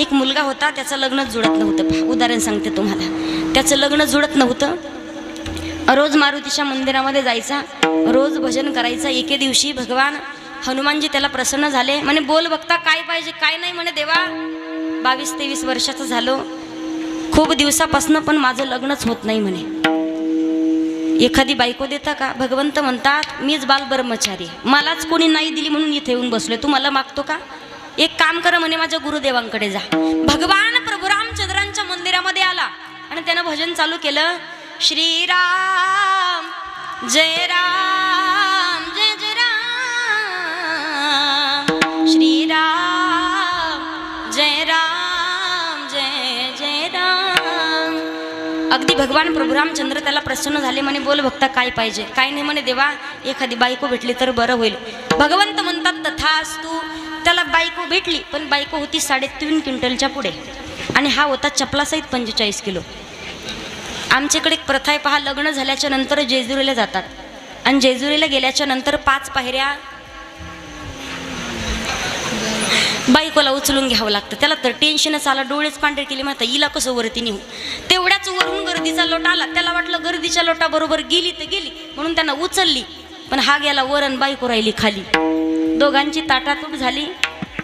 एक मुलगा होता त्याचं लग्न जुळत नव्हतं. उदाहरण सांगते तुम्हाला. त्याचं लग्न जुळत नव्हतं. रोज मारुतीच्या मंदिरामध्ये जायचा रोज भजन करायचं. एके दिवशी भगवान हनुमानजी त्याला प्रसन्न झाले. म्हणे बोल बघता काय पाहिजे काय नाही म्हणे देवा बावीस तेवीस वर्षाचं झालो. खूप दिवसापासनं पण माझं लग्नच होत नाही म्हणे. एखादी बायको देता का? भगवंत म्हणतात मीच बाल ब्रह्मचारी मलाच कोणी नाही दिली म्हणून इथे येऊन बसलोय. तू मला मागतो का? एक काम कर म्हणे माझ्या गुरुदेवांकडे जा. भगवान प्रभू रामचंद्रांच्या मंदिरामध्ये आला आणि त्यानं भजन चालू केलं. श्रीराम जय राम जय जय राम. श्रीराम जय राम जय जय राम. अगदी भगवान प्रभू रामचंद्र त्याला प्रसन्न झाले. म्हणे बोल भक्ता काय पाहिजे? काय नाही म्हणे देवा एखादी बायको भेटली तर बरं होईल. भगवंत म्हणतात तथास्तु त्याला बायको भेटली पण बायको होती साडेतीन क्विंटलच्या पुढे. आणि हा होता चपलासहित पंचेचाळीस किलो. आमच्याकडे एक प्रथा आहे पहा लग्न झाल्याच्यानंतर जेजुरीला जातात. आणि जेजुरीला गेल्याच्यानंतर पाच पायऱ्या बायकोला उचलून घ्यावं लागतं. त्याला तर टेन्शनच आला डोळेच पांढरे केले माता इला कसं वरती नेऊ? तेवढ्याच वरून गर्दीचा लोटा आला. त्याला वाटलं गर्दीच्या लोटाबरोबर गेली तर गेली म्हणून त्यांना उचलली. पण हा गेला वर आणि बायको राहिली खाली. दोघांची ताटातूट झाली.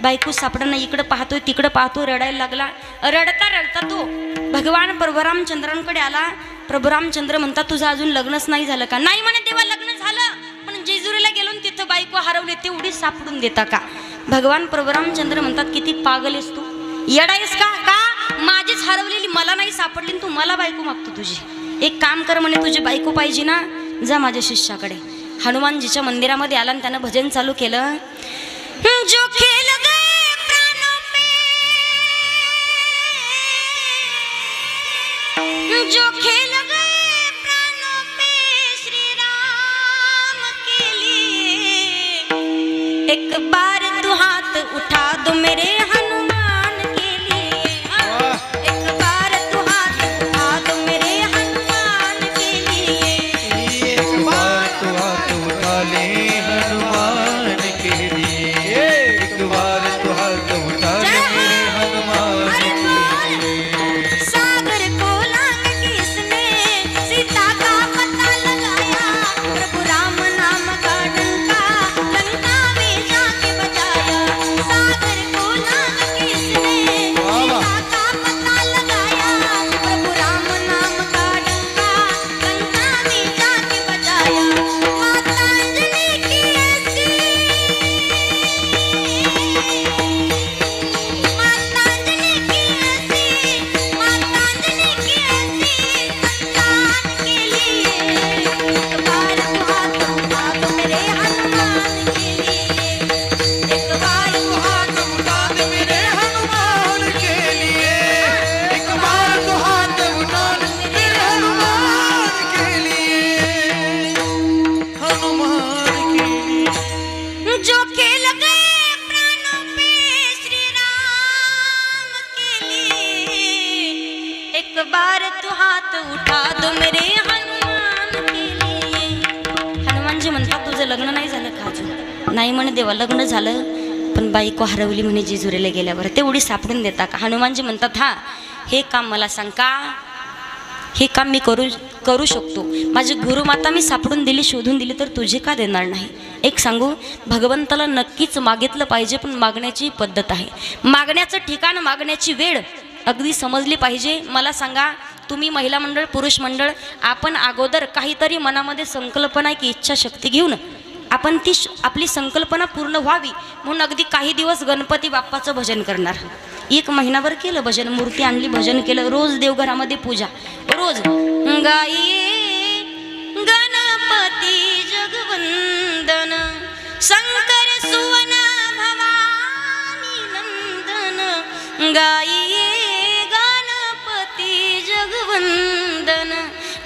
बायको सापडाना इकडं पाहतोय तिकडं पाहतोय रडायला लागला. रडता रडता तो. भगवान प्रभुरामचंद्रांकडे आला. प्रभुरामचंद्र म्हणतात तुझं अजून लग्नच नाही झालं का? नाही म्हणे तेव्हा लग्न झालं. पण जेजुरीला गेलो तिथं बायको हरवली. तेवढी सापडून देता का? भगवान प्रभुरामचंद्र म्हणतात किती पागल आहेस तू. येडायस का? का? माझीच हरवलेली मला नाही सापडली तू मला बायको मागतो तुझी. एक काम कर म्हणे तुझी बायको पाहिजे ना. जा माझ्या शिष्याकडे. हनुमानजीच्या मंदिरामध्ये आला आणि त्यानं भजन चालू केलं. जो खेल गए जो खेल गए श्री राम के लिए. एक बार तू हाथ उठा दो मेरे एक बार तू हाथ उठा दो मेरे हनुमान के लिए। हनुमानजी म्हणतात तुझं लग्न नाही झालं काजू नाही म्हणे देवा लग्न झालं. पण बायको हरवली म्हणे जेजुरीला गेल्यावर. तेवढी सापडून देता का? हनुमानजी म्हणतात हा हे काम मला सांग का? हे काम मी करू करू शकतो. माझी गुरुमाता मी सापडून दिली शोधून दिली तर तुझे का देणार नाही? एक सांगू भगवंताला नक्कीच मागितलं पाहिजे पण मागण्याची पद्धत आहे. मागण्याचं ठिकाण मागण्याची वेळ अगदी समजली पाहिजे. मला सांगा तुम्ही महिला मंडळ पुरुष मंडळ आपण अगोदर काहीतरी मनामध्ये संकल्पना की इच्छाशक्ती घेऊन आपण ती श- आपली संकल्पना पूर्ण व्हावी म्हणून अगदी काही दिवस गणपती बाप्पाचं भजन करणार. एक महिनाभर केलं भजन मूर्ती आणली भजन केलं रोज देवघरामध्ये पूजा. रोज. गाई गणपती जगवंदन शंकर सुवना भवानी नंदन. गाई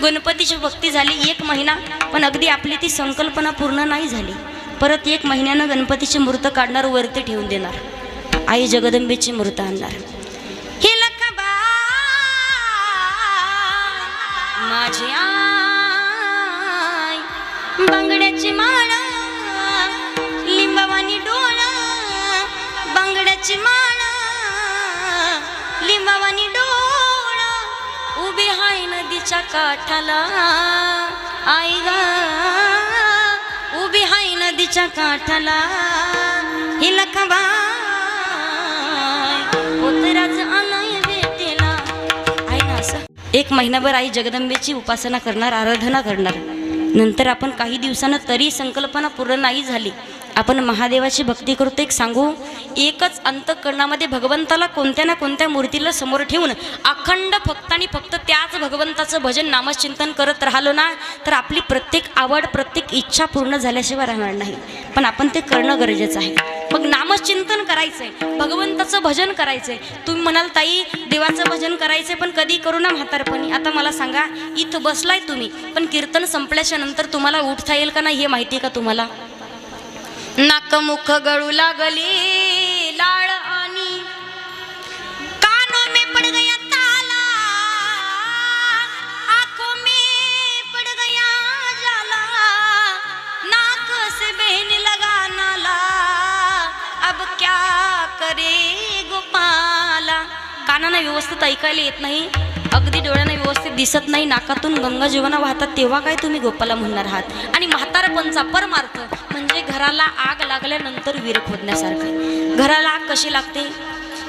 गणपतीची भक्ती झाली एक महिना पण अगदी आपली ती संकल्पना पूर्ण नाही झाली. परत एक महिन्यानं गणपतीची मूर्त काढणार वरती ठेवून देणार. आई जगदंबेची मूर्त आणणार. हे लखबा माझी आई बांगड्याची माळ लिंबावानी डोळा बांगड्याची माळ नदीच्या काठाला. आई ग उभी हाय नदीच्या काठाला. ही लखबाय उतराच आलाय भेटेला ना असं. एक महिनाभर आई जगदंबेची उपासना करणार आराधना करणार. नंतर आपण काही दिवसानं तरी संकल्पना पूर्ण नाही झाली. आपण महादेवाची भक्ती करतो. एक सांगू एकच अंतकरणामध्ये भगवंताला कोणत्या ना कोणत्या मूर्तीला समोर ठेवून अखंड फक्त आणि फक्त त्याच भगवंताचं भजन नामचिंतन करत राहिलो ना तर आपली प्रत्येक आवड प्रत्येक इच्छा पूर्ण झाल्याशिवाय राहणार नाही. पण आपण ते करणं गरजेचं आहे. मग नामचिंतन करायचंय भगवंताचं भजन करायचंय. तुम्ही म्हणाल ताई देवाचं भजन करायचंय पण कधी करू ना म्हातारपणी. आता मला सांगा इथं बसलाय तुम्ही पण कीर्तन संपल्याच्या नंतर तुम्हाला उठता येईल का नाही हे माहिती आहे का तुम्हाला? नाकमुख गळू लागली लाळ आणि कानो में पड़ गया ताला आंखों में पड़ गया जाला नाक से बहने लगा नाला अब क्या करे गोपाला? कानानं व्यवस्थित ऐकायला येत नाही अगदी डोळ्यांना व्यवस्थित दिसत नाही नाकातून गंगा जीवना वाहतात तेव्हा काय तुम्ही गोपाला म्हणणार आहात? आणि म्हातारपणचा परमार्थ म्हणजे घराला आग लागल्यानंतर विर खोदण्यासारखं घराला आग कशी लागते?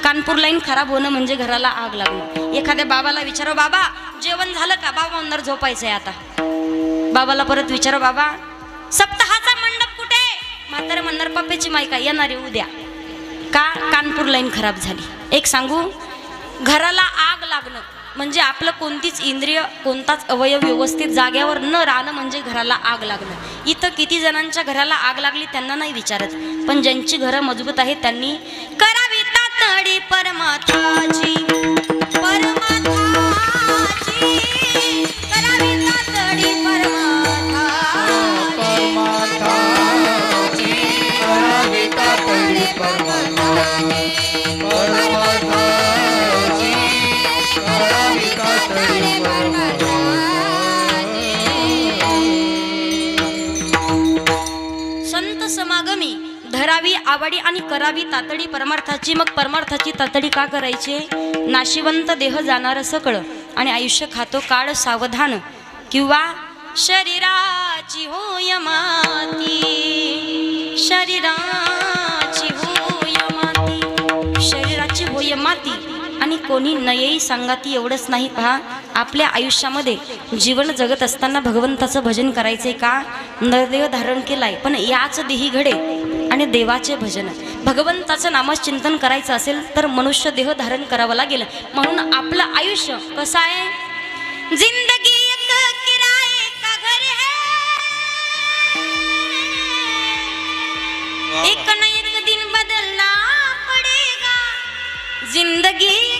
कानपूर लाईन खराब होणं म्हणजे घराला आग लागणं. एखाद्या बाबाला विचारा बाबा जेवण झालं का? बाबा म्हणणार झोपायचंय आता. बाबाला परत विचारा बाबा सप्ताहाचा मंडप कुठे म्हातारे म्हणणार पप्पेची मायका येणार आहे उद्या. का? कानपूर लाईन खराब झाली. एक सांगू घराला आग लागणं. म्हणजे आपलं कोणतीच इंद्रिय कोणताच अवयव व्यवस्थित जाग्यावर न राहणं म्हणजे घराला आग लागणं. इथं किती जणांच्या घराला आग लागली त्यांना नाही विचारत. पण ज्यांची घरं मजबूत आहेत त्यांनी करावी तातडी परमात्माची. धरावी आवडी आणि करावी तातडी परमार्थाची मग परमार्थाची तातडी का करायची? नाशिवंत देह जाणार सकळ आणि आयुष्य खातो काळ सावधान. किंवा शरीराची होय माती शरीराची होय माती शरीराची होय माती. आणि कोणी नयेही सांगाती एवढंच नाही पहा. आपल्या आयुष्यामध्ये जीवन जगत असताना भगवंताचं भजन करायचे का? नरदेव धारण केलाय पण याच देही घडे. आणि देवाचे भजन. भगवंताचं नामचिंतन करायचं असेल तर मनुष्य देह धारण करावं लागेल. म्हणून आपलं आयुष्य कसं आहे? जिंदगी एक किराए का घर है? एक न एक दिन बदलना पड़ेगा. जिंदगी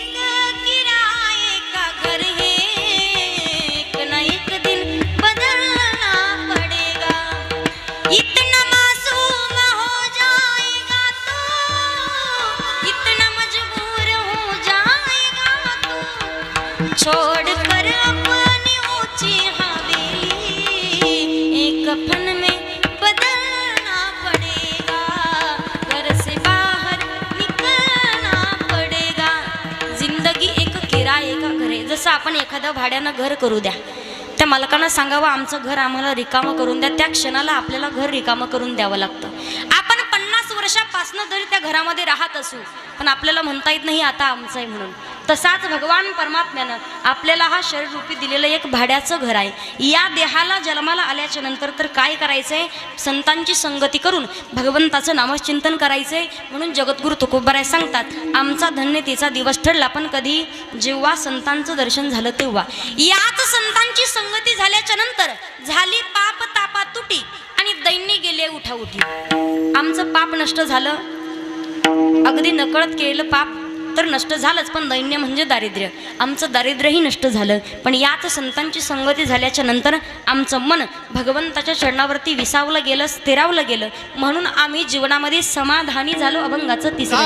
आपण एखाद्या भाड्यानं घर करू द्या. त्या मालकांना सांगावं आमचं घर आम्हाला रिकामं करून द्या. त्या क्षणाला आपल्याला घर रिकामं करून द्यावं लागतं. आपण पन्नास वर्षापासनं जरी त्या घरामध्ये राहत असू पण आपल्याला म्हणता येत नाही आता आमचं आहे म्हणून. तसाच भगवान परमात्म्यानं आपल्याला हा शरीर रूपी दिलेलं एक भाड्याचं घर आहे. या देहाला जन्माला आल्याच्यानंतर तर काय करायचंय? संतांची संगती करून भगवंताचं नामचिंतन करायचंय. म्हणून जगद्गुरु तुकोबराय सांगतात आमचा धन्यतेचा दिवस ठरला पण कधी जेव्हा संतांचं दर्शन झालं तेव्हा. याच संतांची संगती झाल्याच्यानंतर झाली पाप तापा तुटी आणि दैन्य गेले उठाउठी. आमचं पाप नष्ट झालं. अगदी नकळत केलेलं पाप तर नष्ट झालंच पण दैन्य म्हणजे दारिद्र्य. आमचं दारिद्र्यही नष्ट झालं. पण याच संतांची संगती झाल्याच्यानंतर आमचं मन भगवंताच्या चरणावरती विसावलं गेलं स्थिरावलं गेलं. म्हणून आम्ही जीवनामध्ये समाधानी झालो अभंगाचं तिसरं